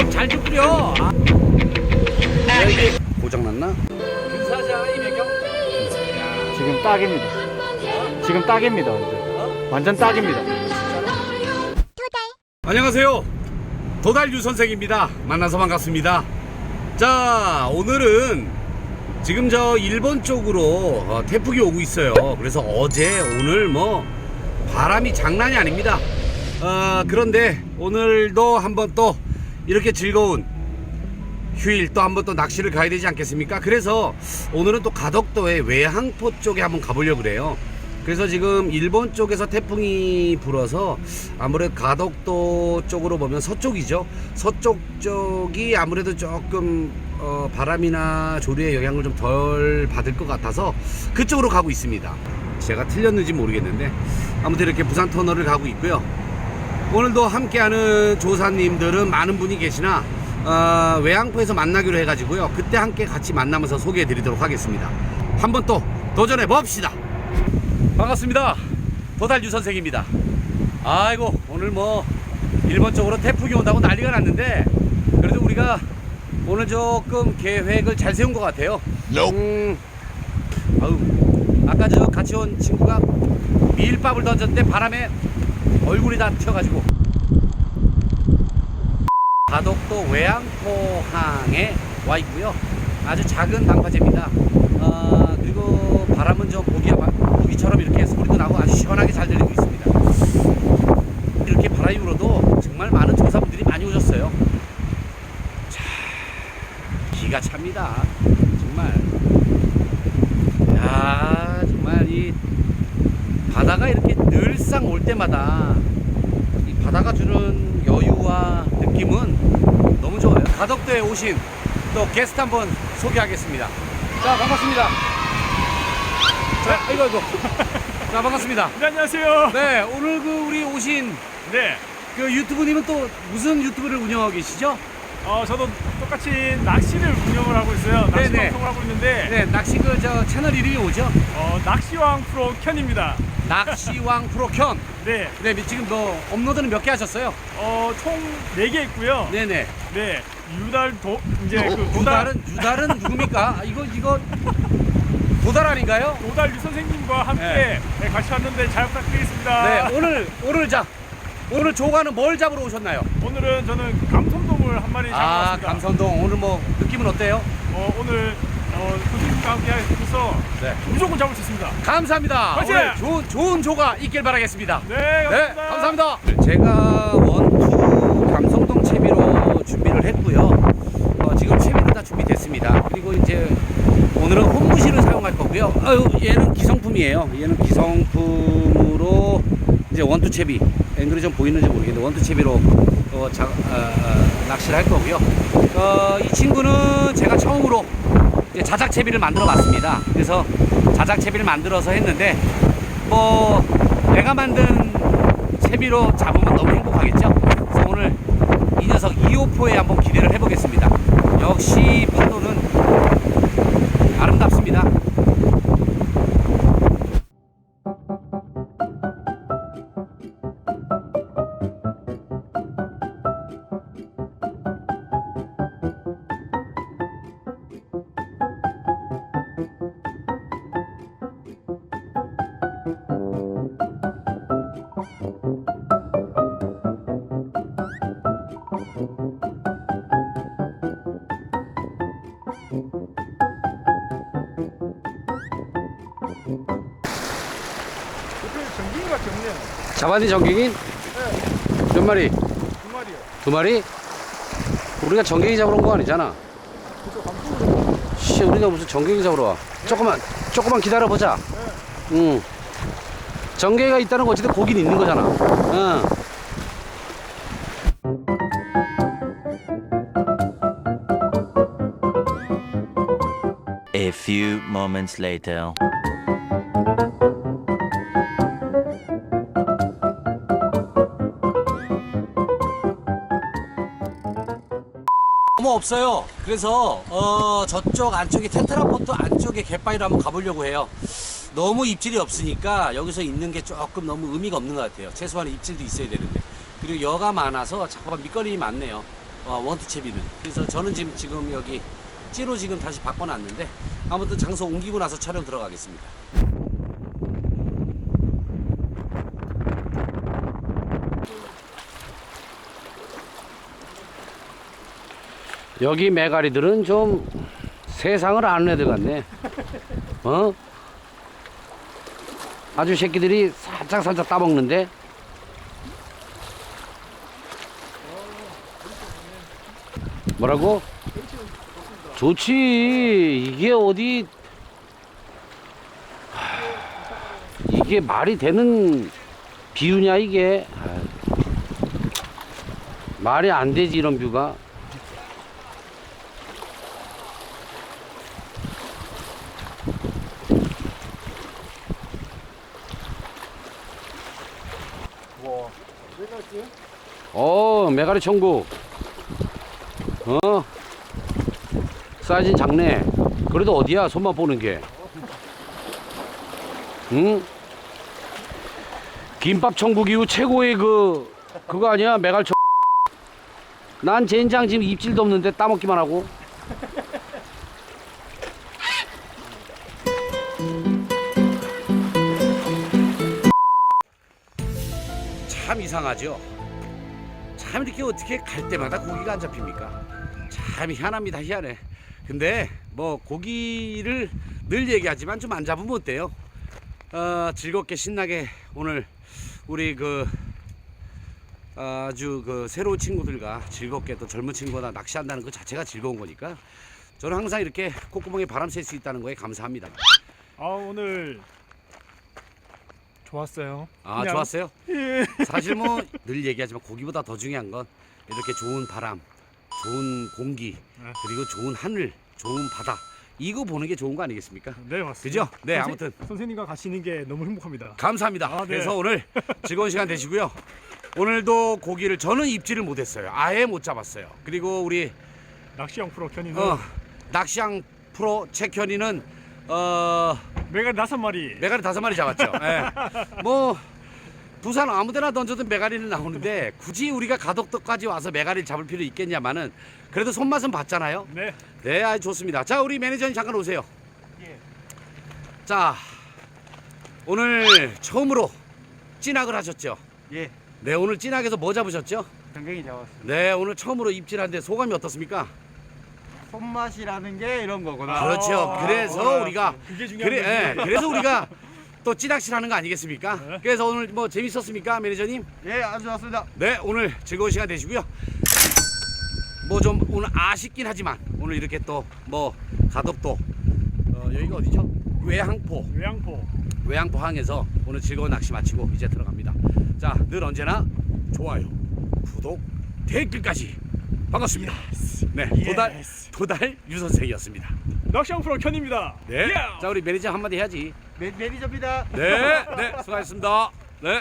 좀잘좀 뿌려. 아, 고장났나? 근사자 이 배경. 지금 딱입니다. 지금 딱입니다. 완전, 완전 딱입니다. 안녕하세요. 도달유 선생입니다. 만나서 반갑습니다. 자, 오늘은 지금 저 일본 쪽으로 어, 태풍이 오고 있어요. 그래서 어제, 오늘 뭐 바람이 장난이 아닙니다. 어, 그런데 오늘도 한번 또 이렇게 즐거운 휴일 또 한번 또 낚시를 가야 되지 않겠습니까? 그래서 오늘은 또 가덕도의 외항포 쪽에 한번 가보려고 그래요. 그래서 지금 일본 쪽에서 태풍이 불어서 아무래도 가덕도 쪽으로 보면 서쪽이죠. 서쪽 쪽이 아무래도 조금 어, 바람이나 조류의 영향을 좀 덜 받을 것 같아서 그쪽으로 가고 있습니다. 제가 틀렸는지 모르겠는데 아무튼 이렇게 부산 터널을 가고 있고요. 오늘도 함께하는 조사님들은 많은 분이 계시나 어, 외항포에서 만나기로 해가지고요. 그때 함께 같이 만나면서 소개해드리도록 하겠습니다. 한번 또 도전해 봅시다. 반갑습니다. 도달유 선생입니다. 아이고 오늘 뭐 일본 쪽으로 태풍이 온다고 난리가 났는데 그래도 우리가 오늘 조금 계획을 잘 세운 것 같아요. 음, 아우 아까 저 같이 온 친구가 밀밥을 던졌는데 바람에 얼굴이 다 튀어가지고 가덕도 외항포항에 와 있고요. 아주 작은 방파제입니다. 어, 그리고 바람은 좀 보기, 보기처럼 이렇게 소리도 나고 아주 시원하게 잘 들리고 있습니다. 이렇게 바람이 불어도 정말 많은 조사분들이 많이 오셨어요. 자, 기가 찹니다. 정말. 야, 정말 이 바다가 이렇게 늘상 올 때마다 이 바다가 주는 여유와 느낌은 너무 좋아요. 가덕도에 오신 또 게스트 한 번 소개하겠습니다. 자, 반갑습니다. 자, 이거, 이거. 자, 반갑습니다. 네, 안녕하세요. 네, 오늘 그 우리 오신 네. 그 유튜브님은 또 무슨 유튜브를 운영하고 계시죠? 어, 저도 똑같이 낚시를 운영을 하고 있어요. 낚시 네네. 방송을 하고 있는데, 네, 낚시 그 저 채널 이름이 뭐죠? 어, 낚시왕 프로 켠입니다. 낚시왕 프로켠. 네. 네, 지금 뭐 업로드는 몇 개 하셨어요? 어, 총 4개 있고요. 네 네. 네. 유달 도, 이제 그 도달, 유달은 유달은 누굽니까? 아, 이거 이거 도달 아닌가요? 도달 유 선생님과 함께 네. 네, 같이 왔는데 잘 부탁드리겠습니다. 네, 오늘 오늘 자 오늘 조가는 뭘 잡으러 오셨나요? 오늘은 저는 감성돔을 한 마리 아, 잡았습니다. 감선동 오늘 뭐 느낌은 어때요? 어, 오늘 어, 교수님과 함께 해서 네. 무조건 잡을 수 있습니다. 감사합니다. 화이팅! 오늘 좋은 좋은 조가 있길 바라겠습니다. 네, 네, 감사합니다. 감사합니다. 제가 원투 감성동 채비로 준비를 했고요. 어, 지금 채비는 다 준비됐습니다. 그리고 이제 오늘은 홈무실을 사용할 거고요. 아유, 얘는 기성품이에요. 얘는 기성품으로 이제 원투 채비. 앵글이 좀 보이는지 모르겠는데 원투 채비로 어, 자, 어, 낚시를 할 거고요. 어, 이 친구는 제가 처음으로 자작 채비를 만들어 봤습니다. 그래서 자작 채비를 만들어서 했는데 뭐 내가 만든 채비로 잡으면 너무 행복하겠죠. 그래서 오늘 이 녀석 2호포에 한번 기대를 해보겠습니다. 역시 파도는 아름답습니다. 잡았니 정갱이? 몇 마리? 두 마리요. 두 마리? 우리가 정갱이 잡으러 온 거 아니잖아. 씨, 우리가 무슨 정갱이 잡으러 와. 조금만, 조금만 기다려보자. 응. 정갱이가 있다는 거 어쨌든 고기는 있는 거잖아. 응. A few moments later. 너무 없어요. 그래서 어, 저쪽 안쪽에 텐트라포트 안쪽에 갯바위로 한번 가보려고 해요. 너무 입질이 없으니까 여기서 있는 게 조금 너무 의미가 없는 것 같아요. 최소한 입질도 있어야 되는데. 그리고 여가 많아서 자꾸만 밑거림이 많네요. 어, 원투 채비는. 그래서 저는 지금 지금 여기 찌로 지금 다시 바꿔놨는데 아무튼 장소 옮기고 나서 촬영 들어가겠습니다. 여기 메가리들은 좀 세상을 아는 애들 같네. 어? 아주 새끼들이 살짝 살짝 따먹는데. 뭐라고? 좋지. 이게 어디 하, 이게 말이 되는 비유냐 이게. 말이 안 되지 이런 뷰가. 어, 메가리 천국. 어, 사이즈는 작네. 그래도 어디야, 손만 보는 게. 응? 김밥 천국 이후 최고의 그, 그거 아니야? 메갈 천. 난 젠장 지금 입질도 없는데 따먹기만 하고. 참 이상하죠? 참 이렇게 어떻게 갈 때마다 고기가 안 잡힙니까? 참 희한합니다 희한해 근데 뭐 고기를 늘 얘기하지만 좀 안 잡으면 어때요? 어, 즐겁게 신나게 오늘 우리 그 아주 그 새로운 친구들과 즐겁게 또 젊은 친구가 낚시한다는 것 자체가 즐거운 거니까 저는 항상 이렇게 콧구멍에 바람 쐴 수 있다는 거에 감사합니다 아 오늘 좋았어요. 아 그냥- 좋았어요? 예. 사실 뭐 늘 얘기하지만 고기보다 더 중요한 건 이렇게 좋은 바람, 좋은 공기, 네. 그리고 좋은 하늘, 좋은 바다 이거 보는 게 좋은 거 아니겠습니까? 네 맞습니다. 그죠? 네 선생- 아무튼 선생님과 가시는 게 너무 행복합니다. 감사합니다. 아, 네. 그래서 오늘 즐거운 시간 되시고요. 오늘도 고기를 저는 입질을 못했어요. 아예 못 잡았어요. 그리고 우리 낚시형 프로 견이는 어, 낚시양 프로 최현이는 어, 메가 다섯 마리. 메가리 다섯 마리 잡았죠. 예. 뭐 부산 아무데나 던져도 메가리는 나오는데 굳이 우리가 가덕도까지 와서 메가리를 잡을 필요 있겠냐마는 그래도 손맛은 봤잖아요. 네. 네, 아주 좋습니다. 자, 우리 매니저님 잠깐 오세요. 예. 자, 오늘 처음으로 찐학을 하셨죠? 예. 네, 오늘 찐학에서 뭐 잡으셨죠? 경경이 잡았어. 네, 오늘 처음으로 입질하는데 소감이 어떻습니까? 손맛이라는 게 이런 거구나. 그렇죠. 아, 그래서 아, 우리가 그게 중요한 그래, 거지. 예, 그래서 우리가 또 찌낚시를 하는 거 아니겠습니까? 네. 그래서 오늘 뭐 재밌었습니까, 매니저님? 예, 아주 좋았습니다. 네, 오늘 즐거운 시간 되시고요. 뭐 좀 오늘 아쉽긴 하지만 오늘 이렇게 또 뭐 가덕도 어, 여기가 어디죠? 외항포 외양포. 외항포 항에서 오늘 즐거운 낚시 마치고 이제 들어갑니다. 자, 늘 언제나 좋아요, 구독, 댓글까지 반갑습니다. 네, 도달. 도달 유 선생이었습니다. 낚시형 프로 견입니다. 네, 예. 자 우리 매니저 한마디 해야지. 매, 매니저입니다. 네, 네, 수고하셨습니다. 네.